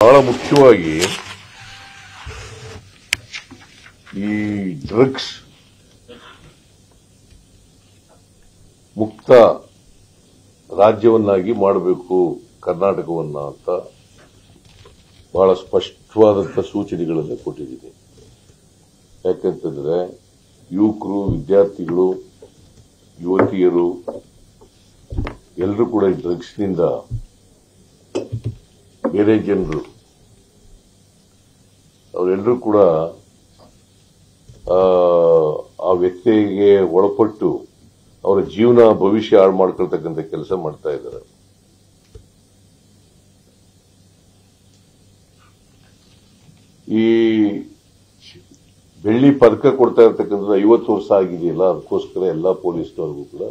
ಬಹಳ ಮುಖ್ಯವಾಗಿ ಈ ಡ್ರಗ್ಸ್ ಮುಕ್ತ ರಾಜ್ಯವನ್ನಾಗಿ ಮಾಡಬೇಕು ಕರ್ನಾಟಕವನ್ನ ಅಂತ ಬಹಳ ಸ್ಪಷ್ಟವಾದಂತಹ ಸೂಚನೆಗಳನ್ನು ಕೊಟ್ಟಿದ್ದೀನಿ. ಯಾಕಂತಂದ್ರೆ ಯುವಕರು, ವಿದ್ಯಾರ್ಥಿಗಳು, ಯುವತಿಯರು ಎಲ್ಲರೂ ಕೂಡ ಈ ಡ್ರಗ್ಸ್ನಿಂದ ಬೇರೆ ಜನರು ಅವರೆಲ್ಲರೂ ಕೂಡ ಆ, ವ್ಯಕ್ತಿಗೆ ಒಳಪಟ್ಟು ಅವರ ಜೀವನ ಭವಿಷ್ಯ ಹಾಳು ಮಾಡ್ಕೊಳ್ತಕ್ಕಂಥ ಕೆಲಸ ಮಾಡ್ತಾ ಇದ್ದಾರೆ. ಈ ಬೆಳ್ಳಿ ಪದಕ ಕೊಡ್ತಾ ಇರ್ತಕ್ಕಂಥದ್ದು ಐವತ್ತು ವರ್ಷ ಆಗಿದೆಯಲ್ಲ ಅದಕ್ಕೋಸ್ಕರ ಎಲ್ಲಾ ಪೊಲೀಸ್ನವ್ರಿಗೂ ಕೂಡ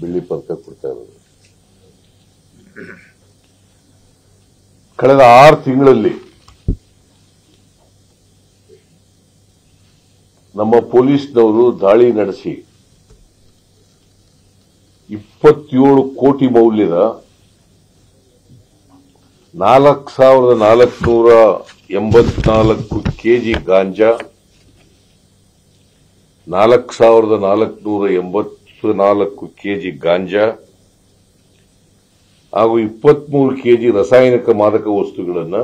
ಬೆಳ್ಳಿ ಪದಕ ಕೊಡ್ತಾ ಇರೋದು ಕಳೆದ ಆರು ತಿಂಗಳಲ್ಲಿ ನಮ್ಮ ಪೊಲೀಸ್ನವರು ದಾಳಿ ನಡೆಸಿ ಇಪ್ಪತ್ತೇಳು ಕೋಟಿ ಮೌಲ್ಯದ ನಾಲ್ಕು ಸಾವಿರದ ನಾಲ್ಕುನೂರ ಎಂಬತ್ನಾಲ್ಕು ಕೆಜಿ ಗಾಂಜಾ, ನಾಲ್ಕು ಸಾವಿರದ ನಾಲ್ಕುನೂರ ಎಂಬತ್ತು ನಾಲ್ಕು ಕೆಜಿ ಗಾಂಜಾ ಹಾಗೂ ಇಪ್ಪತ್ಮೂರು ಕೆಜಿ ರಾಸಾಯನಿಕ ಮಾದಕ ವಸ್ತುಗಳನ್ನು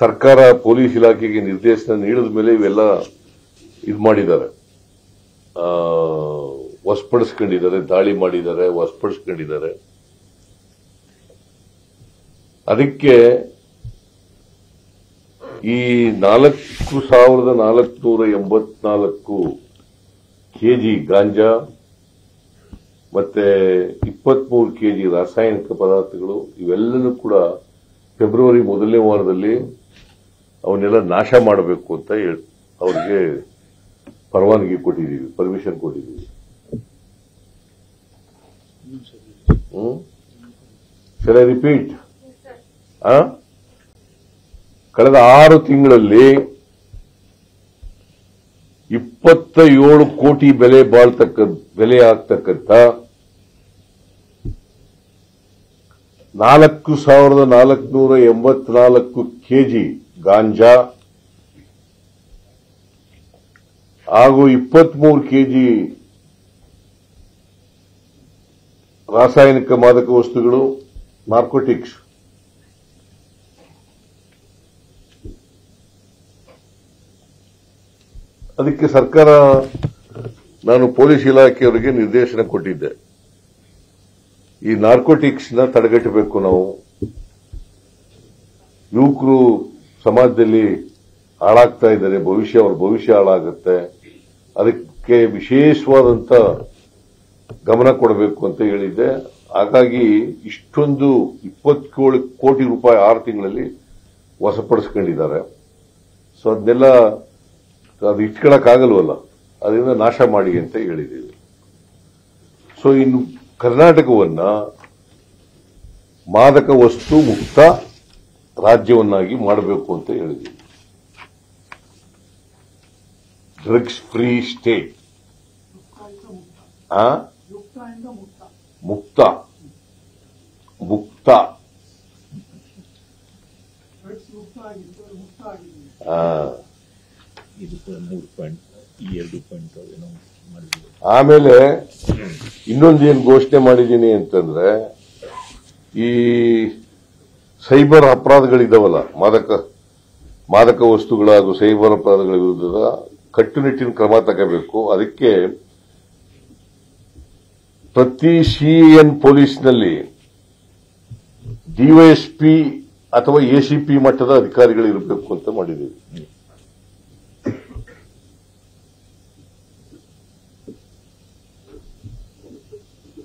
ಸರ್ಕಾರ ಪೊಲೀಸ್ ಇಲಾಖೆಗೆ ನಿರ್ದೇಶನ ನೀಡಿದ ಮೇಲೆ ಇವೆಲ್ಲ ಇದು ಮಾಡಿದ್ದಾರೆ. ವಶಪಡಿಸ್ಕೊಂಡಿದ್ದಾರೆ ದಾಳಿ ಮಾಡಿದ್ದಾರೆ ವಶಪಡಿಸ್ಕೊಂಡಿದ್ದಾರೆ ಅದಕ್ಕೆ ಈ ನಾಲ್ಕು ಸಾವಿರದ ನಾಲ್ಕುನೂರ ಎಂಬತ್ನಾಲ್ಕು ಕೆಜಿ ಗಾಂಜಾ ಮತ್ತೆ ಇಪ್ಪತ್ಮೂರು ಕೆಜಿ ರಾಸಾಯನಿಕ ಪದಾರ್ಥಗಳು ಇವೆಲ್ಲನೂ ಕೂಡ ಫೆಬ್ರವರಿ ಮೊದಲನೇ ವಾರದಲ್ಲಿ ಅವನ್ನೆಲ್ಲ ನಾಶ ಮಾಡಬೇಕು ಅಂತ ಅವರಿಗೆ ಪರವಾನಗಿ ಕೊಟ್ಟಿದ್ದೀವಿ ಪರ್ಮಿಷನ್ ಕೊಟ್ಟಿದ್ದೀವಿ. ಸರಿ ರಿಪೀಟ್ ಕಳೆದ ಆರು ತಿಂಗಳಲ್ಲಿ ಇಪ್ಪತ್ತ ಏಳು ಕೋಟಿ ಬೆಲೆ ಬಾಳ್ತಕ್ಕ ಬೆಲೆ ಆಗ್ತಕ್ಕಂಥ ನಾಲ್ಕು ಸಾವಿರದ ನಾಲ್ಕುನೂರ ಎಂಬತ್ನಾಲ್ಕು ಕೆಜಿ ಗಾಂಜಾ ಹಾಗೂ ಇಪ್ಪತ್ಮೂರು ಕೆಜಿ ರಾಸಾಯನಿಕ ಮಾದಕ ವಸ್ತುಗಳು, ನಾರ್ಕೋಟಿಕ್ಸ್. ಅದಕ್ಕೆ ಸರ್ಕಾರ, ನಾನು ಪೊಲೀಸ್ ಇಲಾಖೆಯವರಿಗೆ ನಿರ್ದೇಶನ ಕೊಟ್ಟಿದ್ದೆ. ಈ ನಾರ್ಕೋಟಿಕ್ಸ್ನ ತಡೆಗಟ್ಟಬೇಕು ನಾವು. ಯುವಕರು ಸಮಾಜದಲ್ಲಿ ಹಾಳಾಗ್ತಾ ಇದ್ದಾರೆ, ಭವಿಷ್ಯ, ಅವ್ರ ಭವಿಷ್ಯ ಹಾಳಾಗುತ್ತೆ. ಅದಕ್ಕೆ ವಿಶೇಷವಾದಂತ ಗಮನ ಕೊಡಬೇಕು ಅಂತ ಹೇಳಿದ್ದೆ. ಹಾಗಾಗಿ ಇಷ್ಟೊಂದು ಇಪ್ಪತ್ತೇಳು ಕೋಟಿ ರೂಪಾಯಿ ಆರು ತಿಂಗಳಲ್ಲಿ ವಶಪಡಿಸ್ಕೊಂಡಿದ್ದಾರೆ. ಸೊ, ಅದನ್ನೆಲ್ಲ ಅದು ಇಟ್ಕೊಳಕ್ಕಾಗಲ್ವಲ್ಲ? ಅದರಿಂದ ನಾಶ ಮಾಡಿ ಅಂತ ಹೇಳಿದ್ದೀವಿ. ಸೊ ಇನ್ನು ಕರ್ನಾಟಕವನ್ನ ಮಾದಕ ವಸ್ತು ಮುಕ್ತ ರಾಜ್ಯವನ್ನಾಗಿ ಮಾಡಬೇಕು ಅಂತ ಹೇಳಿದ್ದೀವಿ. ಡ್ರಗ್ಸ್ ಫ್ರೀ ಸ್ಟೇಟ್ ಮುಕ್ತ. ಮುಕ್ತ. ಮುಕ್ತ ಮೂರು ಪಾಯಿಂಟ್ ಈ ಎರಡು ಪಾಯಿಂಟ್ ಏನೋ ಆಮೇಲೆ ಘೋಷಣೆ ಮಾಡಿದ್ದೀನಿ ಅಂತಂದ್ರೆ ಈ ಸೈಬರ್ ಅಪರಾಧಗಳಿದ್ದಾವಲ್ಲ ಮಾದಕ ಮಾದಕ ವಸ್ತುಗಳ ಹಾಗೂ ಸೈಬರ್ ಅಪರಾಧಗಳ ವಿರುದ್ಧದ ಕಟ್ಟುನಿಟ್ಟಿನ ಕ್ರಮ ತಗೋಬೇಕು. ಅದಕ್ಕೆ ಪ್ರತಿ ಸಿಎನ್ ಪೊಲೀಸ್ನಲ್ಲಿ ಡಿವೈಎಸ್ಪಿ ಅಥವಾ ಎಸಿಪಿ ಮಟ್ಟದ ಅಧಿಕಾರಿಗಳು ಇರಬೇಕು ಅಂತ ಮಾಡಿದ್ದೀವಿ.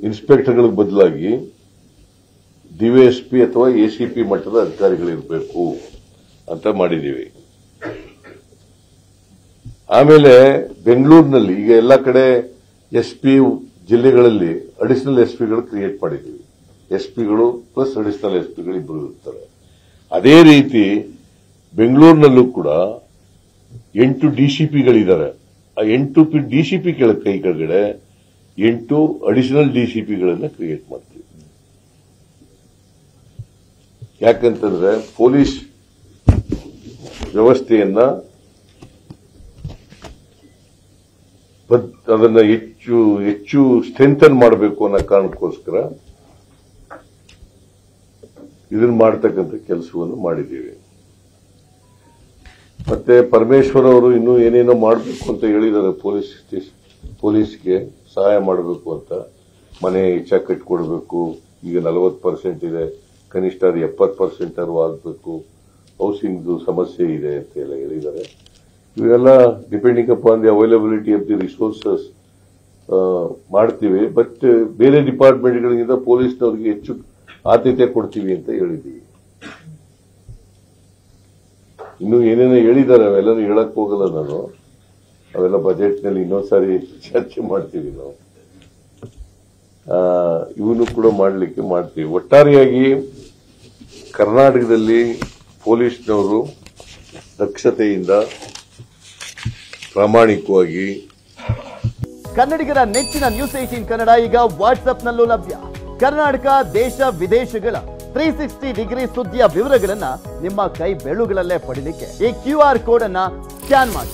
ಇನ್ಸ್ಪೆಕ್ಟರ್ಗಳಿಗೆ ಬದಲಾಗಿ ಡಿವೈಎಸ್ಪಿ ಅಥವಾ ಎಸಿಪಿ ಮಟ್ಟದ ಅಧಿಕಾರಿಗಳಿರಬೇಕು ಅಂತ ಮಾಡಿದ್ದೀವಿ. ಆಮೇಲೆ ಬೆಂಗಳೂರಿನಲ್ಲಿ ಈಗ ಎಲ್ಲ ಕಡೆ ಎಸ್ಪಿ ಜಿಲ್ಲೆಗಳಲ್ಲಿ ಅಡಿಷನಲ್ ಎಸ್ಪಿಗಳು ಕ್ರಿಯೇಟ್ ಮಾಡಿದ್ದೀವಿ. ಎಸ್ಪಿಗಳು ಪ್ಲಸ್ ಅಡಿಷನಲ್ ಎಸ್ಪಿಗಳು ಇಬ್ಬರು ಇರ್ತಾರೆ. ಅದೇ ರೀತಿ ಬೆಂಗಳೂರಿನಲ್ಲೂ ಕೂಡ ಎಂಟು ಡಿಸಿಪಿಗಳಿದ್ದಾರೆ ಆ ಎಂಟು ಡಿಸಿಪಿ ಕೆಳ ಕೈ ಕೆಳಗಡೆ ಎಂಟು ಅಡಿಷನಲ್ ಡಿಸಿಪಿಗಳನ್ನ ಕ್ರಿಯೇಟ್ ಮಾಡ್ತೀವಿ. ಯಾಕಂತಂದ್ರೆ ಪೊಲೀಸ್ ವ್ಯವಸ್ಥೆಯನ್ನ ಅದನ್ನ ಹೆಚ್ಚು ಹೆಚ್ಚು ಸ್ಟ್ರೆಂಥನ್ ಮಾಡಬೇಕು ಅನ್ನೋ ಕಾರಣಕ್ಕೋಸ್ಕರ ಇದನ್ನ ಮಾಡತಕ್ಕಂಥ ಕೆಲಸವನ್ನು ಮಾಡಿದ್ದೀವಿ. ಮತ್ತೆ ಪರಮೇಶ್ವರ್ ಅವರು ಇನ್ನೂ ಏನೇನೋ ಮಾಡಬೇಕು ಅಂತ ಹೇಳಿದ್ದಾರೆ ಪೊಲೀಸ್ ಸ್ಟೇಷನ್. ಪೊಲೀಸ್ಗೆ ಸಹಾಯ ಮಾಡಬೇಕು ಅಂತ ಮನೆ ಚೆಕ್ ಕಟ್ಕೊಡ್ಬೇಕು ಈಗ ನಲವತ್ತು ಪರ್ಸೆಂಟ್ ಇದೆ, ಕನಿಷ್ಠ ಅದು ಎಪ್ಪತ್ತು ಪರ್ಸೆಂಟ್ ಅರು ಆಗಬೇಕು. ಹೌಸಿಂಗ್ದು ಸಮಸ್ಯೆ ಇದೆ ಅಂತ ಎಲ್ಲ ಹೇಳಿದ್ದಾರೆ. ಇವೆಲ್ಲ depending upon the availability of the resources ಮಾಡ್ತೀವಿ. ಬಟ್ ಬೇರೆ ಡಿಪಾರ್ಟ್ಮೆಂಟ್ಗಳಿಗಿಂತ ಪೊಲೀಸ್ನವ್ರಿಗೆ ಹೆಚ್ಚು ಆದ್ಯತೆ ಕೊಡ್ತೀವಿ ಅಂತ ಹೇಳಿದ್ದೀವಿ. ಇನ್ನು ಏನೇನೋ ಹೇಳಿದ್ದಾರೆ ಅವೆಲ್ಲರೂ ಹೇಳಕ್ ಹೋಗಲ್ಲ ನಾನು. ಅವೆಲ್ಲ ಬಜೆಟ್ನಲ್ಲಿ ಇನ್ನೊಂದ್ಸಾರಿ ಚರ್ಚೆ ಮಾಡ್ತೀವಿ ನಾವು. ಇವನು ಕೂಡ ಮಾಡಲಿಕ್ಕೆ ಮಾಡ್ತೀವಿ. ಒಟ್ಟಾರೆಯಾಗಿ ಕರ್ನಾಟಕದಲ್ಲಿ ಪೊಲೀಸ್ನವರು ದಕ್ಷತೆಯಿಂದ ಪ್ರಾಮಾಣಿಕವಾಗಿ ಕನ್ನಡಿಗರ ನೆಚ್ಚಿನ ನ್ಯೂಸ್ ಏಟೀನ್ ಕನ್ನಡ ಈಗ ವಾಟ್ಸ್ಆಪ್ನಲ್ಲೂ ಲಭ್ಯ. ಕರ್ನಾಟಕ, ದೇಶ, ವಿದೇಶಗಳ ತ್ರೀ ಸಿಕ್ಸ್ಟಿ ಡಿಗ್ರಿ ಸುದ್ದಿಯ ವಿವರಗಳನ್ನ ನಿಮ್ಮ ಕೈ ಬೆಳುಗಳಲ್ಲೇ ಪಡೀಲಿಕ್ಕೆ ಈ ಕ್ಯೂ ಆರ್ ಕೋಡ್ ಅನ್ನ ಸ್ಕ್ಯಾನ್ ಮಾಡಿ.